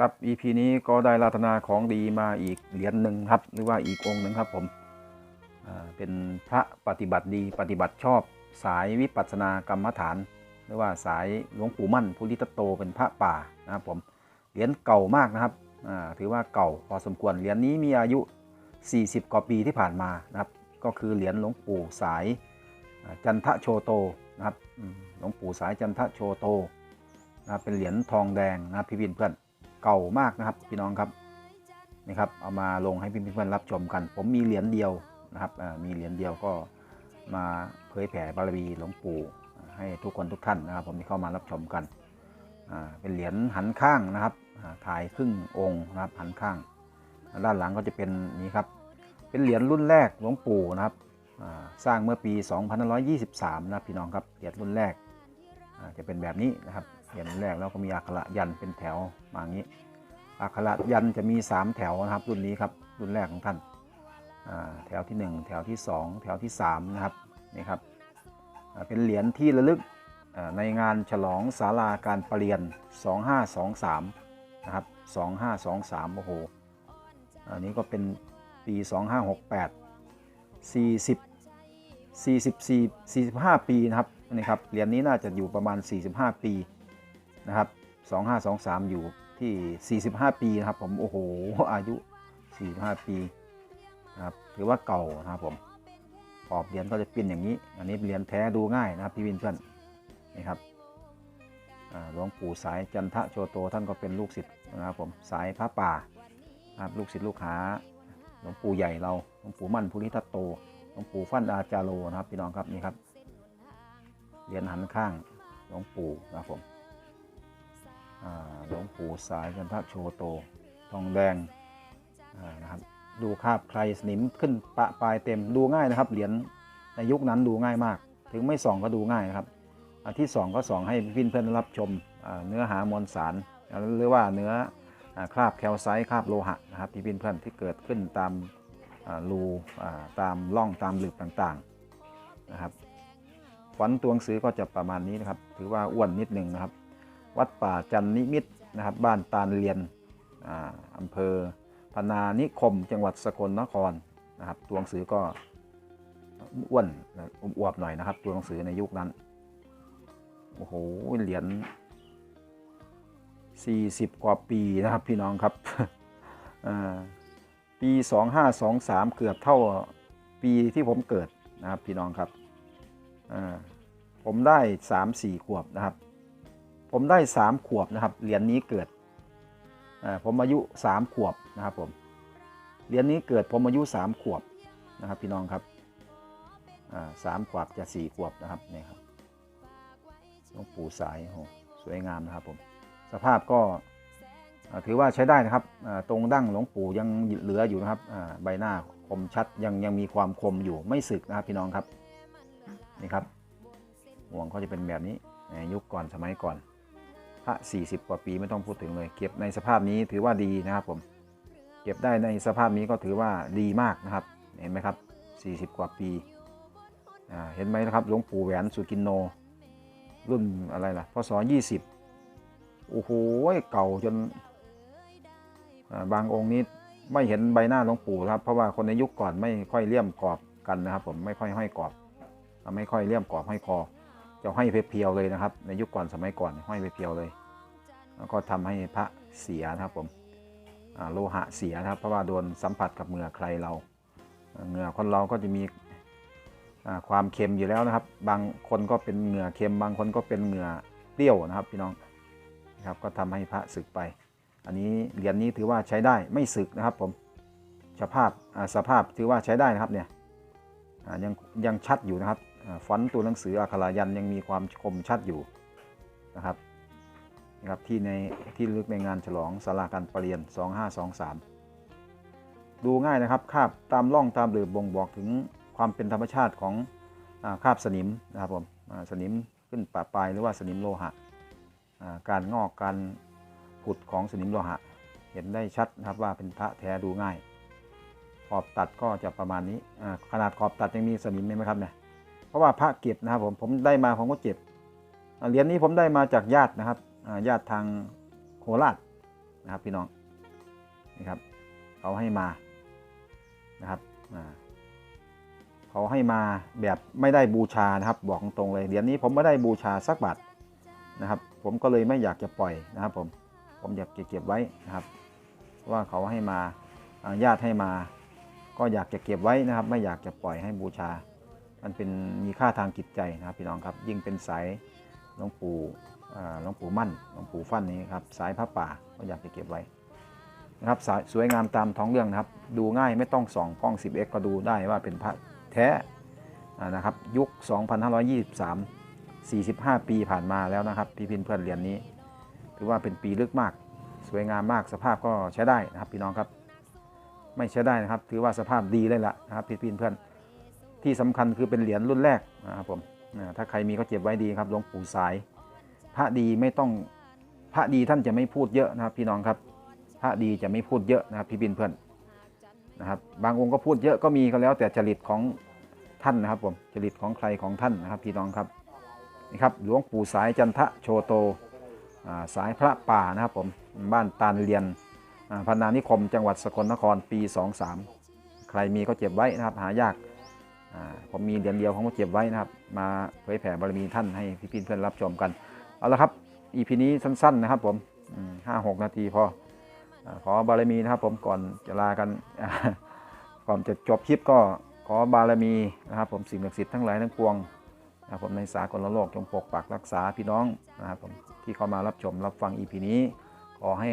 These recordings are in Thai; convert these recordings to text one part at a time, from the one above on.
ครับ EP นี้ก็ได้รัตนาของดีมาอีกเหรียญหนึ่งครับ หรือว่าอีกองค์หนึ่งครับผมเป็นพระปฏิบัติดีปฏิบัติชอบสายวิปัสสนากรรมฐาน หรือว่าสายหลวงปู่มั่นภูริตโตเป็นพระป่านะครับผมเหรียญเก่ามากนะครับถือว่าเก่าพอสมควรเหรียญนี้มีอายุ 40 กว่าปีที่ผ่านมานะครับก็คือเหรียญหลวงปู่สายจันทะโชโตนะครับหลวงปู่สายจันทะโชโตนะครับเป็นเหรียญทองแดงนะครับพี่วินเพื่อน เก่ามากนะครับ พี่น้องครับนี่ครับเอามาลงให้พี่เพื่อนรับชมกัน ผมมีเหรียญเดียวนะครับมีเหรียญเดียวก็มาเผยแผ่บารมีหลวงปู่ให้ทุกคนทุกท่านนะครับ ผมที่เข้ามารับชมกันเป็นเหรียญหันข้างนะครับถ่ายครึ่งองค์นะครับหันข้าง ด้านหลังก็จะเป็นนี้ครับ เป็นเหรียญรุ่นแรกหลวงปู่นะครับสร้างเมื่อปี 2523 นะพี่น้องครับเหรียญรุ่นแรกจะเป็นแบบนี้นะครับ ยญรุ่นแรกแล้วก็มีอักขระยันเป็นแถวมาอย่างนี้ อักขระยันจะมี 3 แถวนะครับ รุ่นนี้ครับรุ่นแรกของท่านแถวที่ 1 แถวที่ 2 แถวที่ 3 นะครับนี่ครับเป็นเหรียญที่ระลึกในงานฉลองศาลาการประเรียน 2523 นะครับ 2523 โอ้โห อันนี้ก็เป็นปี 2568 40 44 45 ปีนะครับนี่ครับ เหรียญนี้น่าจะอยู่ประมาณ 45 ปี นะครับ 2523 อยู่ที่ 45 ปีนะครับ ผมโอ้โหอายุ 45 ปีนะครับถือว่าเก่านะครับผมขอบเหรียญก็จะเป็นอย่างนี้ อันนี้เหรียญแท้ดูง่ายนะครับพี่วินเพื่อนนี่ครับหลวงปู่สายจันทะโชโตท่านก็เป็นลูกศิษย์นะครับผมสายพระป่าครับลูกศิษย์ลูกหาหลวงปู่ใหญ่เราหลวงปู่มั่นภูริทัตโตหลวงปู่ฟั่นอาจาโรนะครับพี่น้องครับนี่ครับเหรียญหันข้างหลวงปู่นะครับผม หลวงปู่สายจันทโชโต ทองแดงนะครับดูคาบใครสนิมขึ้นปะปลายเต็มดูง่ายนะครับ เหรียญในยุคนั้นดูง่ายมาก ถึงไม่ส่องก็ดูง่ายนะครับอันที่สองก็ส่องให้พี่เพื่อนรับชมเนื้อหามวลสาร หรือว่าเนื้ออคราบแคลไซต์คราบโลหะนะครับที่เป็นเพื่อนที่เกิดขึ้นตามรูตามร่องตามหลืบต่างๆนะครับฟอนต์ตัวหนังสือก็จะประมาณนี้นะครับ ถือว่าอ้วนนิดหนึ่งนะครับ วัดป่าจันนิมิตรนะครับ บ้านตาลเรียนอ่าอำเภอพนานิคม จังหวัดสกลนครนะครับ ตัวหนังสือก็อ้วนอวบหน่อยนะครับ ตัวหนังสือในยุคนั้น โอ้โห เหรียญ40 กว่าปีนะครับพี่น้องครับอ่าปี 2523 เกือบเท่าปีที่ผมเกิดนะครับพี่น้องครับอ่าผมได้ 3-4 ขวบนะครับ ผมได้ 3 ขวบนะครับ เหรียญนี้เกิด ผมอายุ 3 ขวบนะครับผม เหรียญนี้เกิดผมอายุ 3 ขวบนะครับ พี่น้องครับสามขวบจะ4ขวบนะครับนี่ครับหลวงปู่สายโอ้โหสวยงามนะครับผม สภาพก็ถือว่าใช้ได้นะครับ ตรงดั้งหลวงปู่ยังเหลืออยู่นะครับใบหน้าคมชัดยังยังมีความคมอยู่ไม่สึกนะครับพี่น้องครับนี่ครับห่วงเขาจะเป็นแบบนี้ยุคก่อนสมัยก่อน พระ 40 กว่าปีไม่ต้องพูดถึงเลย เก็บในสภาพนี้ถือว่าดีนะครับผม เก็บได้ในสภาพนี้ก็ถือว่าดีมากนะครับ เห็นไหมครับ 40 กว่าปีาเห็นไหมนะครับหลวงปู่แหวนสุกินโน รุ่นอะไรล่ะพศ20 โอ้โห เก่าจนาบางองค์นี้ไม่เห็นใบหน้าหลวงปู่ครับ เพราะว่าคนในยุคก่อนไม่ค่อยเลี่ยมกรอบกันนะครับ ผมไม่ค่อยห้อยกรอบ ไม่ค่อยเลี่ยมกรอบห้อยคอ จะห้อยเพียวๆเลยนะครับ ในยุคก่อนสมัยก่อนห้อยเพียวๆเลย แล้วก็ทำให้พระเสียนะครับผมโลหะเสียนะครับ เพราะว่าโดนสัมผัสกับเหงื่อใครเราเหงื่อคนเราก็จะมีความเค็มอยู่แล้วนะครับ บางคนก็เป็นเหงื่อเค็ม บางคนก็เป็นเหงื่อเปรี้ยวนะครับพี่น้องนะครับก็ทำให้พระศึกไป อันนี้เหรียญนี้ถือว่าใช้ได้ไม่ศึกนะครับผมสภาพสภาพถือว่าใช้ได้นะครับเนี่ยยังยังชัดอยู่นะครับฟอนต์ตัวหนังสืออักขรายันยังมีความคมชัดอยู่นะครับนะครับที่ในที่ลึกในงานฉลองสาราการประเรียน 2523 ดูง่ายนะครับคาบตามร่องตามหลืบบ่งบอกถึงความเป็นธรรมชาติของคาบสนิมนะครับผมสนิมขึ้นปะปลายหรือว่าสนิมโลหะ การงอกการผุดของสนิมโลหะ เห็นได้ชัดนะครับว่าเป็นพระแท้ดูง่าย ขอบตัดก็จะประมาณนี้ขนาดขอบตัดยังมีสนิมไหมครับเนี่ย เพราะว่าพระเก็บนะครับผมผมได้มาผมก็เก็บเหรียญนี้ผมได้มาจากญาตินะครับญาติทางโคราชนะครับพี่น้องนี่ครับเขาให้มานะครับเขาให้มาแบบไม่ได้บูชานะครับ บอกตรงเลยเหรียญนี้ผมไม่ได้บูชาสักบาทนะครับ ผมก็เลยไม่อยากจะปล่อยนะครับ ผมผมอยากเก็บไว้นะครับ ว่าเขาให้มาอ่าญาติให้มา ก็อยากจะเก็บไว้นะครับ ไม่อยากจะปล่อยให้บูชา มันเป็นมีค่าทางจิตใจนะครับพี่น้องครับ ยิ่งเป็นสายหลวงปู่อ่าหลวงปู่มั่นหลวงปู่ฟั่นนี้ครับสายพระป่าก็อยากจะเก็บไว้นะครับสายสวยงามตามท้องเรื่องนะครับ ดูง่ายไม่ต้องส่องกล้อง 10x ก็ดูได้ว่าเป็นพระแท้นะครับยุค 2523 45 ปีผ่านมาแล้วนะครับพี่พินเพื่อนเหรียญนี้ถือว่าเป็นปีลึกมาก สวยงามมากสภาพก็ใช้ได้นะครับพี่น้องครับ ไม่ใช้ได้นะครับ ถือว่าสภาพดีเลยละนะครับพี่พินเพื่อน ที่สำคัญคือเป็นเหรียญรุ่นแรกนะครับผมถ้าใครมีก็เก็บไว้ดีครับหลวงปู่สาย พระดีไม่ต้องพระดีท่านจะไม่พูดเยอะนะครับ พี่น้องครับ พระดีจะไม่พูดเยอะนะครับพี่บินเพื่อนนะครับ บางองค์ก็พูดเยอะก็มีก็แล้วแต่จริตของท่านนะครับผมจริตของใครของท่านนะครับพี่น้องครับนี่ครับหลวงปู่สายจันทะโชโตสายพระป่านะครับผมบ้านตาลเรียนอ่าพันานิคมจังหวัดสกลนครปี 23 ใครมีก็เก็บไว้นะครับหายาก ผมมีเหรียญเดียวของผมเก็บไว้นะครับ มาเผยแผ่บารมีท่านให้พี่ๆเพื่อนรับชมกัน เอาละครับ EP นี้สั้นๆนะครับผมห้าหกนาทีพออขอบารมีนะครับผมก่อนจะลากันก่อนจะจบคลิปก็ขอบารมีนะครับ ผมสิ่งศักดิ์สิทธิ์ทั้งหลายทั้งปวงนะผมในสากลโลกจงปกปักรักษาพี่น้องนะครับผมที่เข้ามารับชมรับฟัง EP นี้ ขอให้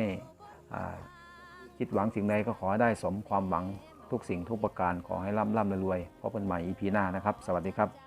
คิดหวังสิ่งใดก็ขอได้สมความหวัง ทุกสิ่งทุกประการขอให้ร่ำร่ำรวยๆพบกันใหม่ EP หน้านะครับ สวัสดีครับ